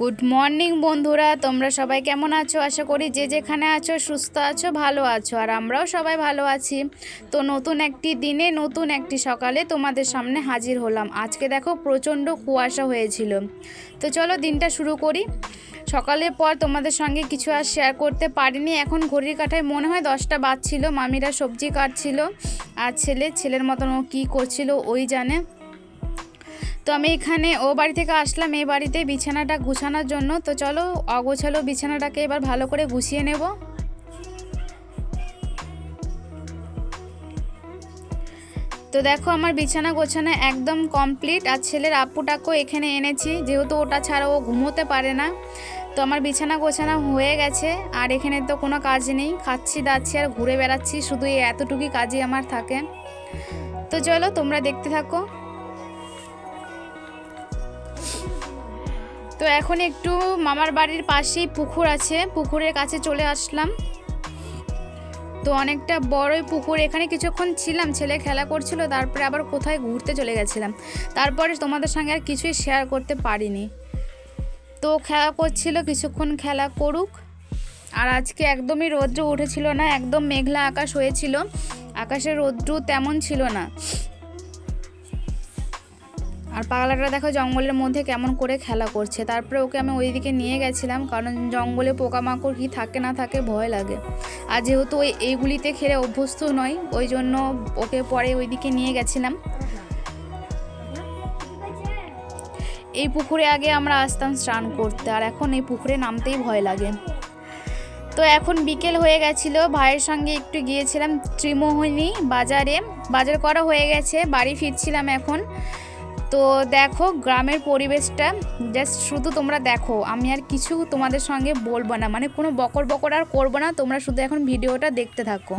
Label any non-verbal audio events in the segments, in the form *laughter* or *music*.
Good morning বন্ধুরা। তোমরা সবাই কেমন আছো? আশা করি যে যেখানে আছো, সুস্থ আছো, ভালো আছো, আর আমরাও সবাই ভালো আছি। তো নতুন একটি দিনে, নতুন একটি সকালে তোমাদের সামনে হাজির হলাম। আজকে দেখো প্রচণ্ড কুয়াশা হয়েছিল। তো চলো দিনটা শুরু করি। সকালের পর তোমাদের সঙ্গে কিছু আর শেয়ার করতে পারিনি। এখন ঘড়ির কাঠায় মনে হয় দশটা বাজছিল। মামিরা সবজি কাটছিল। আর ছেলে, ছেলের মতন ও কী করছিল, ওই জানে। তো আমি এখানে ও বাড়ি থেকে আসলাম, এই বাড়িতে বিছানাটা গুছানোর জন্য। তো চলো, অগোছালো বিছানাটাকে এবার ভালো করে গুছিয়ে নেব। তো দেখো, আমার বিছানা গোছানো একদম কমপ্লিট। আর ছেলের আপুটাকেও এখানে এনেছি, যেহেতু ওটা ছাড়া ও ঘুমোতে পারে না। তো আমার বিছানা গোছানো হয়ে গেছে, আর এখানে তো কোনো কাজ নেই। খাচ্ছি, দাচ্ছি, আর ঘুরে বেড়াচ্ছি, শুধু এই এতটুকুই কাজই আমার থাকে। তো চলো, তোমরা দেখতে থাকো। তো এখন একটু মামার বাড়ির পাশেই পুকুর আছে, পুকুরের কাছে চলে আসলাম। তো অনেকটা বড়ই পুকুর, এখানে কিছুক্ষণ ছিলাম, ছেলে খেলা করছিল, তারপরে আবার কোথায় ঘুরতে চলে গেছিলাম। তারপরে তোমাদের সঙ্গে আর কিছুই শেয়ার করতে পারিনি। তো খেলা করছিল, কিছুক্ষণ খেলা করুক। আর আজকে একদমই রৌদ্র উঠেছিল না, একদম মেঘলা আকাশ হয়েছিল। আকাশের রৌদ্র তেমন ছিল না। আর পাগলাটা দেখো জঙ্গলের মধ্যে কেমন করে খেলা করছে। তারপরে ওকে আমি ওইদিকে নিয়ে গেছিলাম, কারণ জঙ্গলে পোকামাকড় কি থাকে না থাকে ভয় লাগে। আর যেহেতু ওই এইগুলিতে খেলে অভ্যস্ত নয়, ওই জন্য ওকে পরে ওইদিকে নিয়ে গেছিলাম। এই পুকুরে আগে আমরা আসতাম স্নান করতে, আর এখন এই পুকুরে নামতেই ভয় লাগে। তো এখন বিকেল হয়ে গেছিল, ভাইয়ের সঙ্গে একটু গিয়েছিলাম ত্রিমোহিনী বাজারে। বাজার করা হয়ে গেছে, বাড়ি ফিরছিলাম এখন। তো দেখো, গ্রামের পরিবেশটা জাস্ট শুধু তোমরা দেখো, আমি আর কিছু তোমাদের সঙ্গে বলব না মানে কোনো বকর বকর আর করব না, তোমরা শুধু এখন ভিডিওটা দেখতে থাকো।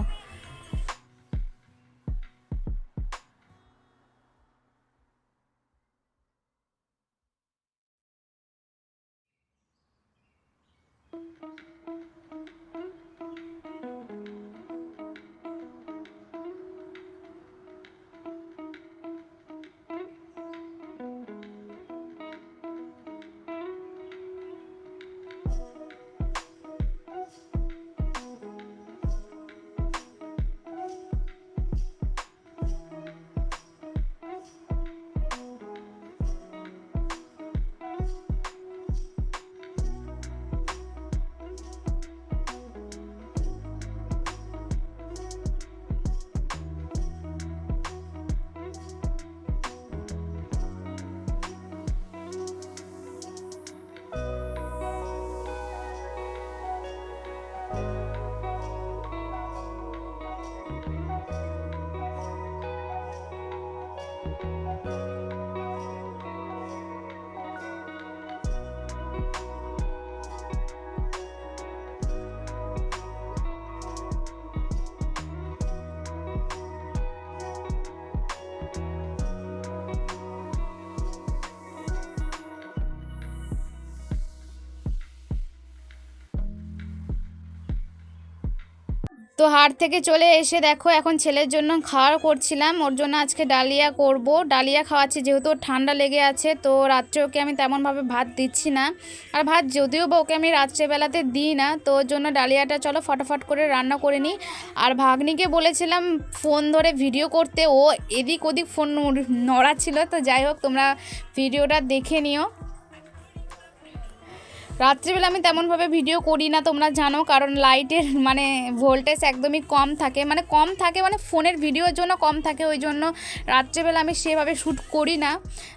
তো হাট থেকে চলে এসে দেখো, এখন ছেলের জন্য খাওয়ার করছিলাম। ওর জন্য আজকে ডালিয়া করব। ডালিয়া খাওয়াচ্ছি যেহেতু ঠান্ডা লেগে আছে, তো রাত্রে ওকে আমি তেমনভাবে ভাত দিচ্ছি না। আর ভাত যদিও বা ওকে আমি রাত্রেবেলাতে দিই না, তো ওর জন্য ডালিয়াটা চলো ফটাফট করে রান্না করে নিই। আর ভাগ্নিকে বলেছিলাম ফোন ধরে ভিডিও করতে, ও এদিক ওদিক ফোন নড়াচ্ছিল, তো যাই হোক তোমরা ভিডিওটা দেখে নিও। রাত্রিবেলা আমি তেমনভাবে ভিডিও করি না, তোমরা জানো, কারণ লাইটের মানে ভোল্টেজ একদমই কম থাকে। মানে কম থাকে মানে ফোনের ভিডিওর জন্য কম থাকে, ওই জন্য রাত্রিবেলা আমি সেভাবে শ্যুট করি না।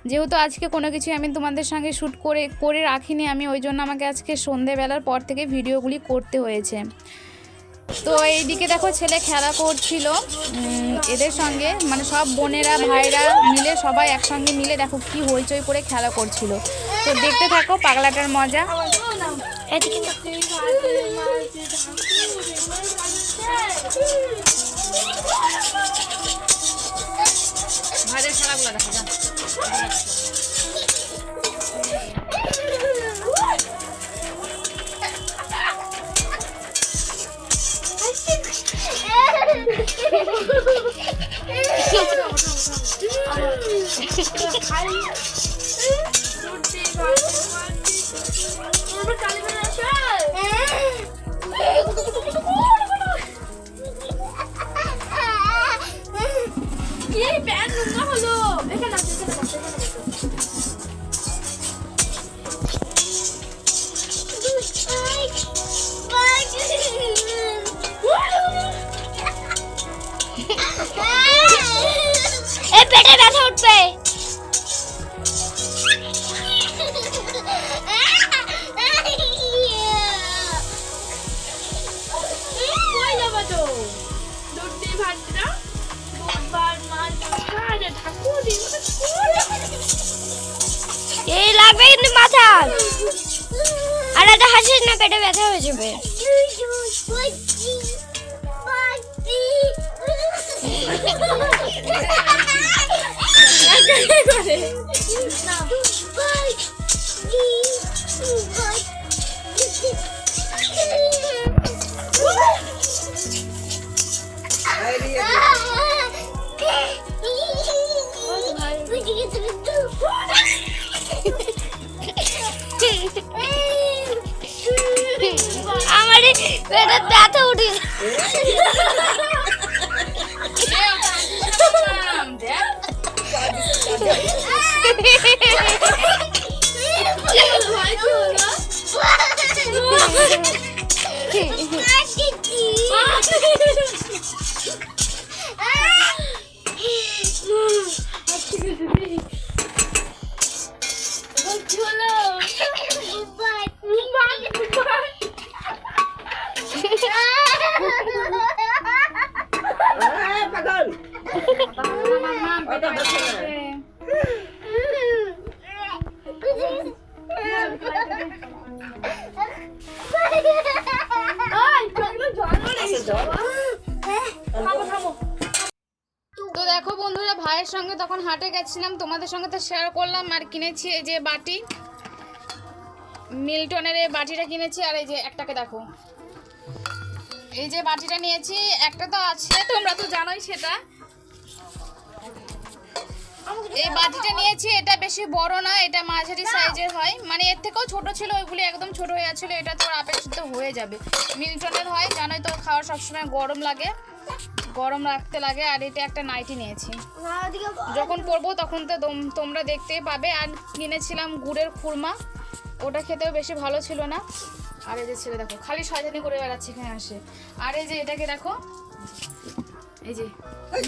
যেহেতু আজকে কোনো কিছু আমি তোমাদের সঙ্গে শ্যুট করে করে রাখিনি, আমি ওই জন্য আমাকে আজকে সন্ধেবেলার পর থেকে ভিডিওগুলি করতে হয়েছে। তো এইদিকে দেখো ছেলে খেলা করছিল। এদের সঙ্গে মানে সব বোনেরা, ভাইরা মিলে সবাই একসঙ্গে মিলে দেখো কি হইচই করে খেলা করছিল। তো দেখতে থাকো, পাগলাটার মজা। এদিকে লাগবে কিন্তু মাথা আর এটা হাসিস না পেটে ব্যথা হয়ে যাবে। *laughs* *laughs* এই পেটে ব্যথা উঠে তো দেখো বন্ধুরা, ভাইয়ের সঙ্গে তখন হাটে গেছিলাম। তোমাদের সঙ্গে তো শেয়ার করলাম আর কিনেছি এই যে বাটি। মিল্টনের এই বাটিটা কিনেছি আর এই যে একটাকে দেখো। এই যে বাটিটা নিয়েছি, একটা তো আছে, তোমরা তো জানোই সেটা। এই বাটিটা নিয়েছি এটা বেশি বড় না এটা মাঝারি সাইজের হয়। মানে এর থেকেও ছোট ছিল ওইগুলি একদম ছোট হয়ে যাচ্ছিল এটা তো আপেক্ষিত হয়ে যাবে। মিল্টনের হয় জানোই তো খাওয়া সবসময় গরম লাগে গরম রাখতে লাগে আর এটা একটা নাইটি নিয়েছি। যখন পরবো তখন তো তোম- তোমরা দেখতেই পাবে আর কিনেছিলাম গুড়ের খুরমা ওটা খেতেও বেশি ভালো ছিল না। আর এই যে ছেলে দেখো খালি শয়তানি করে বেড়াচ্ছে এখানে আসে। আর এই যে এটাকে দেখো এই যে,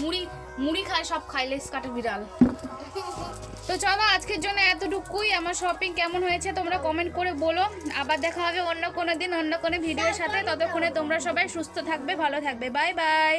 মুড়ি মুড়ি খায়, সব খায়, লেস কাটে বিড়াল। তো চলো, আজকের জন্য এতটুকুই। আমার শপিং কেমন হয়েছে তোমরা কমেন্ট করে বলো। আবার দেখা হবে অন্য কোনো দিন, অন্য কোনো ভিডিওর সাথে। ততক্ষণে তোমরা সবাই সুস্থ থাকবে, ভালো থাকবে। Bye bye